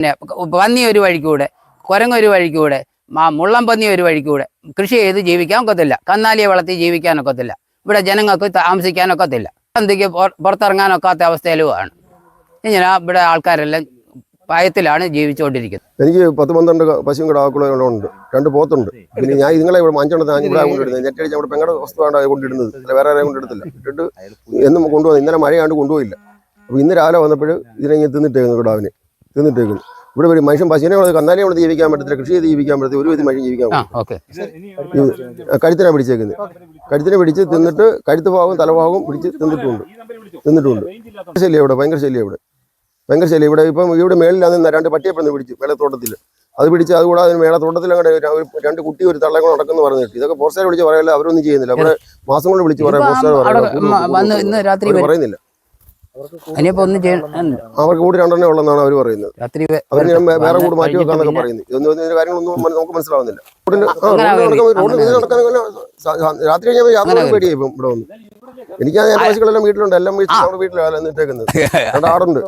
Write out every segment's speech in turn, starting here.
പിന്നെ പന്നി ഒരു വഴിക്കൂടെ കുരങ്ങൊരു വഴിക്കൂടെ മുള്ളം പന്നി ഒരു വഴിക്കൂടെ കൃഷി ചെയ്ത് ജീവിക്കാൻ ഒക്കത്തില്ല. കന്നാലിയെ വളർത്തി ജീവിക്കാൻ ഒക്കത്തില്ല. ഇവിടെ ജനങ്ങൾക്ക് സന്ധ്യക്ക് പുറ- പുറത്തിറങ്ങാനൊക്കാത്ത അവസ്ഥയിലുമാണ് ഇങ്ങനെ ഇവിടെ ആൾക്കാരെല്ലാം ഭയത്തിലാണ് ജീവിച്ചുകൊണ്ടിരിക്കുന്നത്. എനിക്ക് പത്ത് പന്ത്രണ്ട് പശുവും കൂടെ ആക്കുകളുണ്ട് രണ്ട് പോത്തുണ്ട്. പിന്നെ ഞാൻ ഇതുങ്ങളെ ഇവിടെ അഞ്ചെണ്ണത്തെ ഇവിടെ കൊണ്ടിടുന്നത് നെറ്റടിച്ച് അവിടെ പെങ്ങളുടെ വസ്തുവാണ് കൊണ്ടിടുന്നത് അല്ല വേറെ ആരെയും കൊണ്ടിടത്തില്ല ഇട്ടിട്ട് എന്നും കൊണ്ടുപോകുന്നത് ഇന്നലെ മഴയാണ്ട് കൊണ്ടുപോയില്ല. അപ്പോൾ ഇന്ന് രാവിലെ വന്നപ്പോൾ ഇതിനെ തിന്നിട്ടേക്കുന്നു കിടാവിന് തിന്നിട്ടേക്കുന്നു ഇവിടെ ഒരു മനുഷ്യൻ പശുവിനെ വളർത്തി കന്നാലിയെ വളർത്തി ജീവിക്കാൻ പറ്റത്തില്ല. കൃഷി ചെയ്ത് ജീവിക്കാൻ പറ്റത്തില്ല. ഒരു വിധം മനുഷ്യൻ ജീവിക്കാൻ കഴുത്തിനാണ് പിടിച്ചേക്കുന്നത്. കഴുത്തിനെ പിടിച്ച് തിന്നിട്ട് കഴുത്ത് ഭാഗവും തലഭാഗവും പിടിച്ച് തിന്നിട്ടുണ്ട്. തിന്നിട്ടുണ്ട്. ശല്യം ഇവിടെ ഭയങ്കര ശല്യം ഇവിടെ. ഭയങ്കര ശല്യം ഇവിടെ. ഇപ്പം ഇവിടെ മേളിലാണ് രണ്ട് പട്ടിയപ്പെടുന്ന് പിടിച്ചു മേളത്തോട്ടത്തിൽ അത് പിടിച്ച് അതുകൂടാതെ അതിന് മേളത്തോട്ടത്തിൽ അങ്ങോട്ട് രണ്ട് കുട്ടി ഒരു തള്ളയും കൂടെ നടക്കുന്നു പറഞ്ഞു കിട്ടി ഇതൊക്കെ പോസ്റ്റർ വിളിച്ച് പറയല്ല? അവരൊന്നും ചെയ്യുന്നില്ല. അവിടെ മാസം കൊണ്ട് വിളിച്ച് പറയാം. പോസ്റ്റർ അവിടെ വന്ന് ഇന്ന് രാത്രി വരും. പറയുന്നില്ല. ഇനിയിപ്പോ ഒന്നും ചെയ്യണം. അവർക്ക് കൂടി രണ്ടെണ്ണേ ഉള്ളതാണ് അവർ പറയുന്നത്. രാത്രി വെ- അവർ ഞാൻ വേ- വേറെ കൂട് മാറ്റി വെക്കാന്നൊക്കെ പറയുന്നത്. ഇതൊന്നും ഇതിന്റെ കാര്യങ്ങളൊന്നും മന- നമുക്ക് മനസ്സിലാവുന്നില്ല. റോഡിൽ ആ, അങ്ങനെ നടക്കാൻ- റോഡിൽ ഇത് നടക്കാൻ ഇങ്ങനെ സ- സ- രാത്രി കഴിഞ്ഞാൽ യാത്ര പേടിയായി ഇപ്പം ഇവിടെ വന്ന്. എനിക്ക് ആ പശുക്കളെല്ലാം വീട്ടിലുണ്ട്. എല്ലാം വീട്ടിൽ നമ്മുടെ വീട്ടിലാണ് നിന്നിട്ടേക്കുന്നത് രണ്ട് ആടുണ്ട്.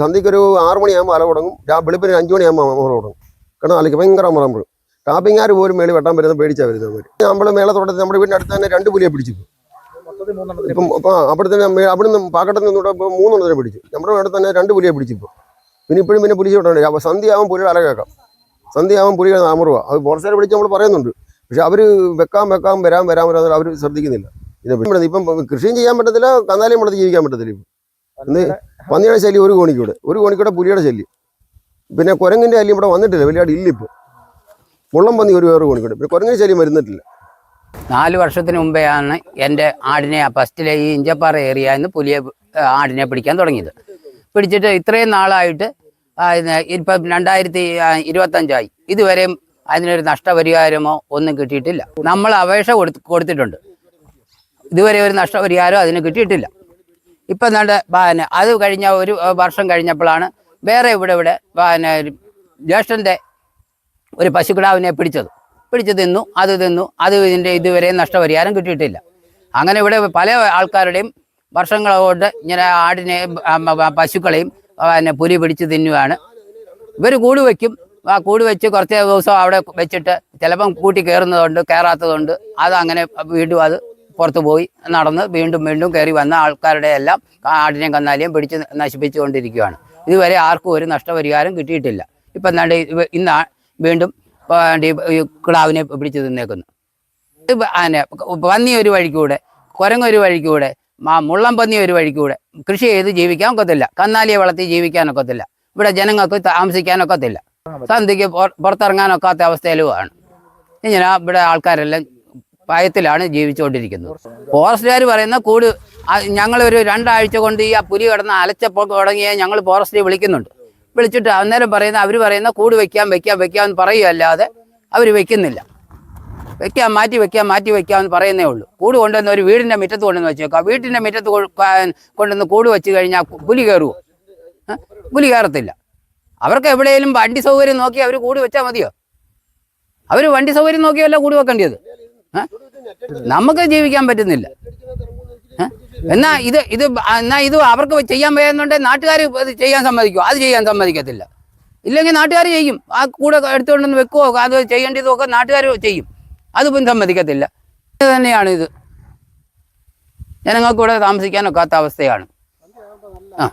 സന്ധ്യക്ക് ഒരു ആറ് മണിയാകുമ്പോൾ അല തുടങ്ങും. രാ- വെളുപ്പിന് അഞ്ചു മണിയാകുമ്പോൾ അമറ തുടങ്ങും. കാരണം അലക്ക് ഭയങ്കര അമറമ്പ് ടാപ്പിങ്ങാർ പോലും മേളി വെട്ടാൻ വരുന്ന പേടിച്ചാ വരുന്നത് നമ്മൾ നമ്മൾ മേളത്തോട്ടത്തിൽ നമ്മുടെ വീടിന്റെ അടുത്ത് തന്നെ രണ്ട് പുലിയെ പിടിച്ചു ഇപ്പം അവിടെ തന്നെ മേ- അവിടുന്ന് പാക്കട്ടത്തിൽ നിന്നൂടെ ഇപ്പം മൂന്നെണ്ണത്തിനെ പിടിച്ചു. നമ്മുടെ അവിടെ തന്നെ രണ്ട് പുലിയെ പിടിച്ചു ഇപ്പോൾ പിന്നെ ഇപ്പോഴും പിന്നെ പുലിയെ വിട്ടുണ്ട് അപ്പൊ സന്ധ്യയാവും പുലിയുടെ അല കേൾക്കാം. സന്ധ്യയാവും പുലിയുടെ അമറുക അത് ഫോറസ്റ്റുകാരെ പിടിച്ച് നമ്മൾ പറയുന്നുണ്ട്. പക്ഷെ അവർ വെക്കാൻ വെക്കാൻ വരാൻ വരാൻ വരാൻ അവർ ശ്രദ്ധിക്കുന്നില്ല. ഇതിനെ ഇപ്പം കൃഷിയും ചെയ്യാൻ പറ്റത്തില്ല കന്നാലിയും വളർത്തി ജീവിക്കാൻ പറ്റത്തില്ല ഇപ്പം. ഇന്ന് പന്നിയുടെ ശല്യം ഒരു കോണിക്കൂടെ ഒരു കോണിക്കൂടെ പുലിയുടെ ശല്യം. പിന്നെ കുരങ്ങിന്റെ ശല്യം ഇവിടെ വന്നിട്ടില്ല. വലിയ ഇല്ല ഇപ്പോൾ മുള്ളം പന്നി ഒരു വേറെ കോണിക്കൂടെ. പിന്നെ കുരങ്ങിന്റെ ശല്യം വരുന്നിട്ടില്ല. നാല് വർഷത്തിന് മുമ്പെയാണ് എന്റെ ആടിനെ ഫസ്റ്റിലെ ഈ ഇഞ്ചപ്പാറ ഏറിയ നിന്ന് പുലിയെ ആടിനെ പിടിക്കാൻ തുടങ്ങിയത്. പിടിച്ചിട്ട് ഇത്രയും നാളായിട്ട് ഇപ്പം രണ്ടായിരത്തി ഇരുപത്തഞ്ചായി. ഇതുവരെയും അതിനൊരു നഷ്ടപരിഹാരമോ ഒന്നും കിട്ടിയിട്ടില്ല. നമ്മൾ അപേക്ഷ കൊടുത്ത് കൊടുത്തിട്ടുണ്ട്. ഇതുവരെ ഒരു നഷ്ടപരിഹാരം അതിന് കിട്ടിയിട്ടില്ല. ഇപ്പം നല്ല പിന്നെ അത് കഴിഞ്ഞ ഒരു വർഷം കഴിഞ്ഞപ്പോഴാണ് വേറെ ഇവിടെ ഇവിടെ പിന്നെ ജ്യേഷ്ഠന്റെ ഒരു പശുക്കിടാവിനെ പിടിച്ചത്. പിടിച്ച് തിന്നു അത് തിന്നു അത് ഇതിന്റെ ഇതുവരെ നഷ്ടപരിഹാരം കിട്ടിയിട്ടില്ല. അങ്ങനെ ഇവിടെ പല ആൾക്കാരുടെയും വർഷങ്ങളോട്ട് ഇങ്ങനെ ആടിനെ പശുക്കളെയും പിന്നെ പുലി പിടിച്ച് തിന്നുകയാണ് ഇവർ കൂട് വയ്ക്കും ആ കൂട് വെച്ച് കുറച്ച് ദിവസം അവിടെ വെച്ചിട്ട് ചിലപ്പം കൂട്ടി കയറുന്നതുകൊണ്ട് കയറാത്തതുകൊണ്ട് അത് അങ്ങനെ വീണ്ടും അത് പുറത്തു പോയി നടന്ന് വീണ്ടും വീണ്ടും കയറി വന്ന ആൾക്കാരുടെ എല്ലാം ആടിനെയും കന്നാലിയും പിടിച്ച് നശിപ്പിച്ചുകൊണ്ടിരിക്കുകയാണ് ഇതുവരെ ആർക്കും ഒരു നഷ്ടപരിഹാരം കിട്ടിയിട്ടില്ല. ഇപ്പം എന്താണ്ട് ഇന്ന് വീണ്ടും കിടാവിനെ പിടിച്ച് തിന്നേക്കുന്നു. അതിനെ പന്നി ഒരു വഴിക്കൂടെ കുരങ്ങൊരു വഴിക്കൂടെ മുള്ളം പന്നി ഒരു വഴിക്കൂടെ കൃഷി ചെയ്ത് ജീവിക്കാൻ ഒക്കത്തില്ല. കന്നാലിയെ വളർത്തി ജീവിക്കാൻ ഒക്കത്തില്ല. ഇവിടെ ജനങ്ങൾക്ക് താമസിക്കാനൊക്കത്തില്ല സന്ധ്യക്ക് പുറ- പുറത്തിറങ്ങാനൊക്കാത്ത അവസ്ഥയിലുമാണ് ഇങ്ങനെ ഇവിടെ ആൾക്കാരെല്ലാം ഭയത്തിലാണ് ജീവിച്ചുകൊണ്ടിരിക്കുന്നത്. ഫോറസ്റ്റുകാർ പറയുന്ന കൂട് ഞങ്ങളൊരു രണ്ടാഴ്ച കൊണ്ട് ഈ ആ പുലി കിടന്ന് അലച്ചപ്പോൾ തുടങ്ങിയ ഞങ്ങൾ ഫോറസ്റ്റിൽ വിളിക്കുന്നുണ്ട്. വിളിച്ചിട്ട് അന്നേരം പറയുന്ന അവർ പറയുന്ന കൂട് വെക്കാം വെക്കാം വെക്കാം എന്ന് പറയുകയല്ലാതെ അവർ വെക്കുന്നില്ല. വെക്കാൻ മാറ്റി വെക്കാൻ മാറ്റി വെക്കാം എന്ന് പറയുന്നേ ഉള്ളൂ. കൂട് കൊണ്ടുവന്ന് ഒരു വീടിന്റെ മുറ്റത്ത് കൊണ്ടുവന്ന് വെച്ചേക്കാം വീട്ടിന്റെ മുറ്റത്ത് കൊണ്ടുവന്ന് കൂട് വെച്ച് കഴിഞ്ഞാൽ പുലി കയറുമോ? പുലി കയറത്തില്ല അവർക്ക് എവിടെയെങ്കിലും വണ്ടി സൗകര്യം നോക്കി അവർ കൂട് വെച്ചാൽ മതിയോ? അവർ വണ്ടി സൗകര്യം നോക്കിയല്ല കൂട് വെക്കേണ്ടത് നമുക്ക് ജീവിക്കാൻ പറ്റുന്നില്ല? എന്നാ ഇത് ഇത് എന്നാ ഇത് അവർക്ക് ചെയ്യാൻ വയ്യുന്നുണ്ടെങ്കിൽ നാട്ടുകാർ ഇത് ചെയ്യാൻ സമ്മതിക്കും? അത് ചെയ്യാൻ സമ്മതിക്കത്തില്ല. ഇല്ലെങ്കിൽ നാട്ടുകാർ ചെയ്യും. ആ കൂടെ എടുത്തുകൊണ്ടൊന്ന് വെക്കുവോ? അത് ചെയ്യേണ്ടതോ ഒക്കെ നാട്ടുകാർ ചെയ്യും. അതിപ്പം സമ്മതിക്കത്തില്ല. തന്നെയാണ് ഇത്. ജനങ്ങൾക്ക് ഇവിടെ താമസിക്കാനൊക്കാത്ത അവസ്ഥയാണ്. ആ.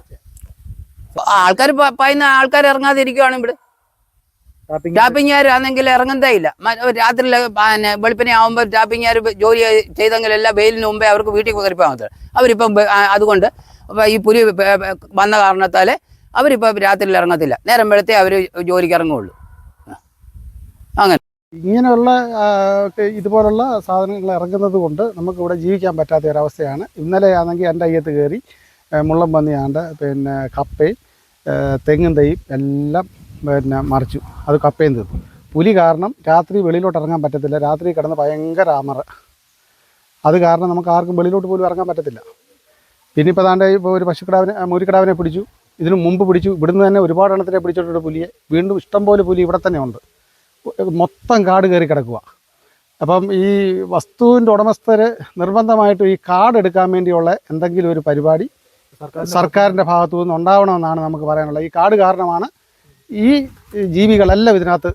ആൾക്കാർ പറയുന്ന ആൾക്കാർ ഇറങ്ങാതിരിക്കുവാണ് ഇവിടെ. ടാപ്പിങ്ങുകാരാണെങ്കിൽ ഇറങ്ങുന്നതേ ഇല്ല രാത്രി പിന്നെ വെളുപ്പിനെ ആകുമ്പോൾ ആര് ജോലി ചെയ്തെങ്കിലെല്ലാം വെയിലിന് മുമ്പേ അവർക്ക് വീട്ടിൽ കയറിപ്പോകാൻ പറ്റില്ല അവരിപ്പം അതുകൊണ്ട് ഈ പുലി വന്ന കാരണത്താൽ അവരിപ്പോൾ രാത്രിയിൽ ഇറങ്ങത്തില്ല. നേരം വെളുത്തേ അവർ ജോലിക്ക് ഇറങ്ങുള്ളൂ അങ്ങനെ. ഇങ്ങനെയുള്ള ഇതുപോലുള്ള സാധനങ്ങൾ ഇറങ്ങുന്നത് കൊണ്ട് നമുക്ക് ഇവിടെ ജീവിക്കാൻ പറ്റാത്ത ഒരവസ്ഥയാണ്. ഇന്നലെ ആണെങ്കിൽ എന്റെ അയ്യത്ത് കയറി മുള്ളം പന്നിയാണ്ട് പിന്നെ കപ്പയും തെങ്ങും തൈയും എല്ലാം പിന്നെ മറിച്ചു. അത് കപ്പയും തീർന്നു പുലി കാരണം രാത്രി വെളിയിലോട്ട് ഇറങ്ങാൻ പറ്റത്തില്ല. രാത്രി കിടന്ന് ഭയങ്കര അമറ അത് കാരണം നമുക്ക് ആർക്കും വെളിയിലോട്ട് പോലും ഇറങ്ങാൻ പറ്റത്തില്ല. പിന്നെ ഇപ്പോൾ താണ്ടെ ഇപ്പോൾ ഒരു പശുക്കിടാവിനെ മൂരിക്കിടാവിനെ പിടിച്ചു. ഇതിനു മുമ്പ് പിടിച്ചു. ഇവിടുന്ന് തന്നെ ഒരുപാട് എണ്ണത്തിനെ പിടിച്ചിട്ടുണ്ട് പുലിയെ. വീണ്ടും ഇഷ്ടംപോലെ പുലി ഇവിടെ തന്നെ ഉണ്ട്. മൊത്തം കാട് കയറി കിടക്കുക അപ്പം ഈ വസ്തുവിന്റെ ഉടമസ്ഥർ നിർബന്ധമായിട്ടും ഈ കാട് എടുക്കാൻ വേണ്ടിയുള്ള എന്തെങ്കിലും ഒരു പരിപാടി സർക്കാരിന്റെ ഭാഗത്തു നിന്ന് ഉണ്ടാവണമെന്നാണ് നമുക്ക് പറയാനുള്ളത്. ഈ കാട് കാരണമാണ് ഈ ജീവികളെല്ലാം ഇതിനകത്ത്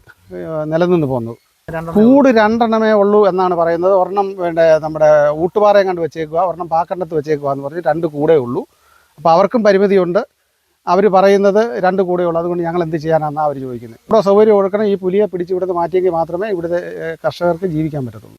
നിലനിന്ന് പോകുന്നത് കൂട് രണ്ടെണ്ണമേ ഉള്ളൂ എന്നാണ് പറയുന്നത്. ഒരെണ്ണം വേണ്ട നമ്മുടെ ഊട്ടുപാറയും കണ്ട് വെച്ചേക്കുക ഒരെണ്ണം പാക്കണ്ടത്ത് വെച്ചേക്കുക എന്ന് പറഞ്ഞ് രണ്ട് കൂടെ ഉള്ളൂ. അപ്പോൾ അവർക്കും പരിമിതിയുണ്ട്. അവർ പറയുന്നത് രണ്ട് കൂടെ ഉള്ളൂ. അതുകൊണ്ട് ഞങ്ങൾ എന്ത് ചെയ്യാനാണെന്നാണ് അവർ ചോദിക്കുന്നത്. ഇവിടെ സൗകര്യം കൊടുക്കണം ഈ പുലിയെ പിടിച്ച് ഇവിടുന്ന് മാറ്റിയെങ്കിൽ മാത്രമേ ഇവിടുത്തെ കർഷകർക്ക് ജീവിക്കാൻ പറ്റത്തുള്ളൂ.